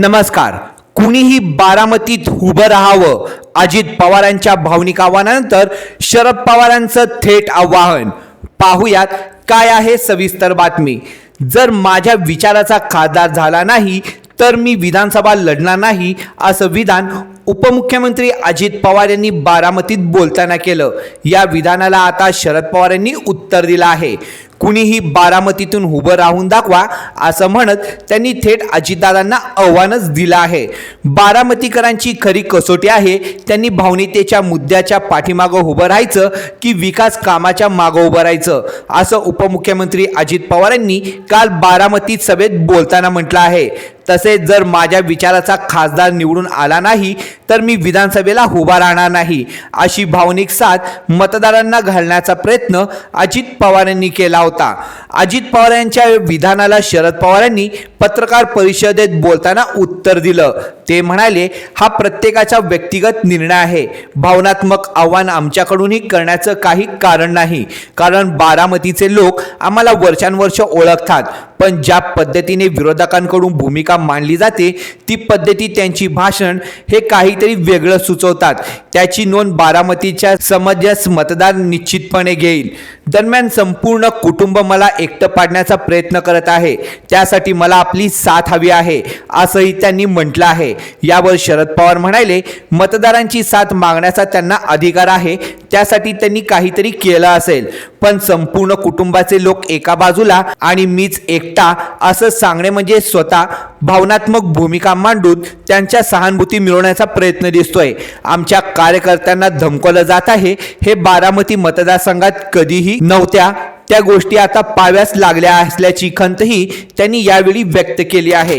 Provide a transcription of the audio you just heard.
नमस्कार. कुणीही बारामतीत उभं राहावं अजित पवारांच्या भावनिक आव्हानानंतर शरद पवारांचं थेट आव्हान. पाहुयात काय आहे सविस्तर बातमी. जर माझ्या विचाराचा खासदार झाला नाही तर मी विधानसभा लढणार नाही असं विधान उपमुख्यमंत्री अजित पवार यांनी बारामतीत बोलताना केलं. या विधानाला आता शरद पवार यांनी उत्तर दिलं आहे. कुणीही बारामतीतून उभं राहून दाखवा असं म्हणत त्यांनी थेट अजितदादांना आव्हानच दिलं आहे. बारामतीकरांची खरी कसोटी आहे त्यांनी भावनिकतेच्या मुद्द्याच्या पाठीमागं उभं राहायचं की विकास कामाच्या मागं उभं राहायचं असं उपमुख्यमंत्री अजित पवार यांनी काल बारामतीत सभेत बोलताना म्हटलं आहे. तसेच जर माझ्या विचाराचा खासदार निवडून आला नाही तर मी विधानसभेला उभा राहणार नाही अशी भावनिक साथ मतदारांना घालण्याचा प्रयत्न अजित पवार यांनी केला होता. अजित पवार यांच्या विधानाला शरद पवार यांनी पत्रकार परिषदेत बोलताना उत्तर दिलं. ते म्हणाले हा प्रत्येकाचा व्यक्तिगत निर्णय आहे. भावनात्मक आव्हान आमच्याकडूनही करण्याचं काही कारण नाही. कारण बारामतीचे लोक आम्हाला वर्षानुवर्ष ओळखतात. पण ज्या पद्धतीने विरोधकांकडून भूमिका मांडली जाते ती पद्धती त्यांची भाषण हे काहीतरी वेगळं सुचवतात. त्याची नोंद बारामतीच्या समजस मतदार निश्चितपणे घेईल. दरम्यान संपूर्ण कुटुंब मला एकटं पाडण्याचा प्रयत्न करत आहे. त्यासाठी मला आपली साथ हवी आहे असंही त्यांनी म्हटलं आहे. यावर शरद पवार म्हणाले मतदारांची साथ मागण्याचा त्यांना अधिकार आहे. त्यासाठी त्यांनी काहीतरी केलं असेल. पण संपूर्ण कुटुंबाचे लोक एका बाजूला आणि मीच एकटा असं सांगणे म्हणजे स्वतः भावनात्मक भूमिका मांडून त्यांच्या सहानुभूती मिळवण्याचा प्रयत्न दिसतोय. आमच्या कार्यकर्त्यांना धमकवलं जात आहे. हे बारामती मतदारसंघात कधीही नव्हत्या. त्या गोष्टी आता पाव्यास लागल्या असल्याची खंतही त्यांनी यावेळी व्यक्त केली आहे.